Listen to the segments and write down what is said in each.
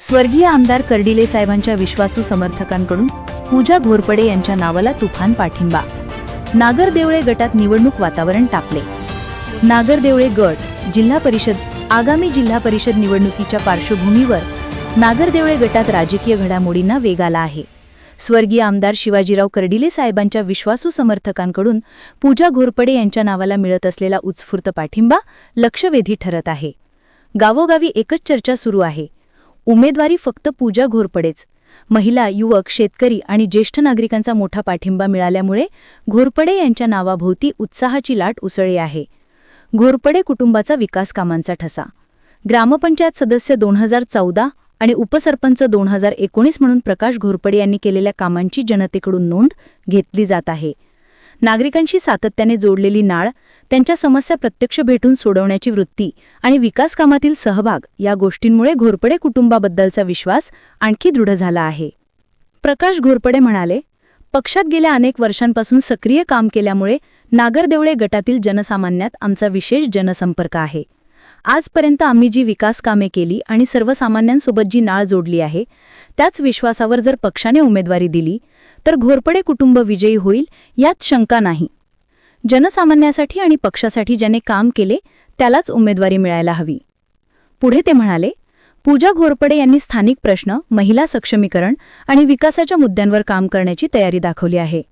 स्वर्गीय आमदार कर्डिले साहेबांच्या विश्वासू समर्थकांकडून पूजा घोरपडे यांच्या नावाला तुफान पाठिंबा. नागरदेवळे गटात निवडणूक वातावरण तापले. नागरदेवळे गट जिल्हा परिषद आगामी जिल्हा परिषद निवडणुकीच्या पार्श्वभूमीवर नागरदेवळे गटात राजकीय घडामोडींना वेग आला आहे. स्वर्गीय आमदार शिवाजीराव कर्डिले साहेबांच्या विश्वासू समर्थकांकडून पूजा घोरपडे यांच्या नावाला मिळत असलेला उत्स्फूर्त पाठिंबा लक्षवेधी ठरत आहे. गावोगावी एकच चर्चा सुरू आहे. उमेदवारी फक्त पूजा घोरपडेच महिला युवक शेतकरी आणि ज्येष्ठ नागरिकांचा मोठा पाठिंबा मिळाल्यामुळे घोरपडे यांच्या नावाभोवती उत्साहाची लाट उसळली आहे. घोरपडे कुटुंबाचा विकास कामांचा ठसा. ग्रामपंचायत सदस्य दोन हजार चौदा आणि उपसरपंच दोन हजार एकोणीस म्हणून प्रकाश घोरपडे यांनी केलेल्या कामांची जनतेकडून नोंद घेतली जात आहे. नागरिकांशी सातत्याने जोडलेली नाळ त्यांच्या समस्या प्रत्यक्ष भेटून सोडवण्याची वृत्ती आणि विकासकामातील सहभाग या गोष्टींमुळे घोरपडे कुटुंबाबद्दलचा विश्वास आणखी दृढ झाला आहे. प्रकाश घोरपडे म्हणाले पक्षात गेल्या अनेक वर्षांपासून सक्रिय काम केल्यामुळे नागरदेवळे गटातील जनसामान्यात आमचा विशेष जनसंपर्क आहे. आजपर्यंत आम्ही जी विकास कामे केली आणि सर्वसामान्यांसोबत जी नाळ जोडली आहे त्याच विश्वासावर जर पक्षाने उमेदवारी दिली तर घोरपडे कुटुंब विजयी होईल यात शंका नाही. जनसामान्यासाठी आणि पक्षासाठी ज्याने काम केले त्यालाच उमेदवारी मिळायला हवी. पुढे ते म्हणाले पूजा घोरपडे यांनी स्थानिक प्रश्न महिला सक्षमीकरण आणि विकासाच्या मुद्द्यांवर काम करण्याची तयारी दाखवली आहे.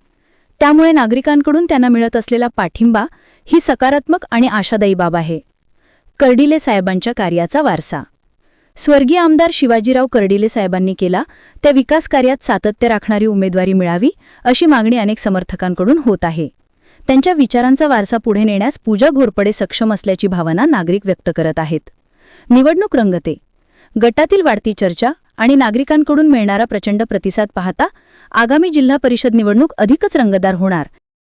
त्यामुळे नागरिकांकडून त्यांना मिळत असलेला पाठिंबा ही सकारात्मक आणि आशादायी बाब आहे. कर्डिले साहेबांच्या कार्याचा वारसा. स्वर्गीय आमदार शिवाजीराव कर्डिले साहेबांनी केला त्या विकास कार्यात सातत्य राखणारी उमेदवारी मिळावी अशी मागणी अनेक समर्थकांकडून होत आहे. त्यांच्या विचारांचा वारसा पुढे नेण्यास पूजा घोरपडे सक्षम असल्याची भावना नागरिक व्यक्त करत आहेत. निवडणूक रंगते. गटातील वाढती चर्चा आणि नागरिकांकडून मिळणारा प्रचंड प्रतिसाद पाहता आगामी जिल्हा परिषद निवडणूक अधिकच रंगदार होणार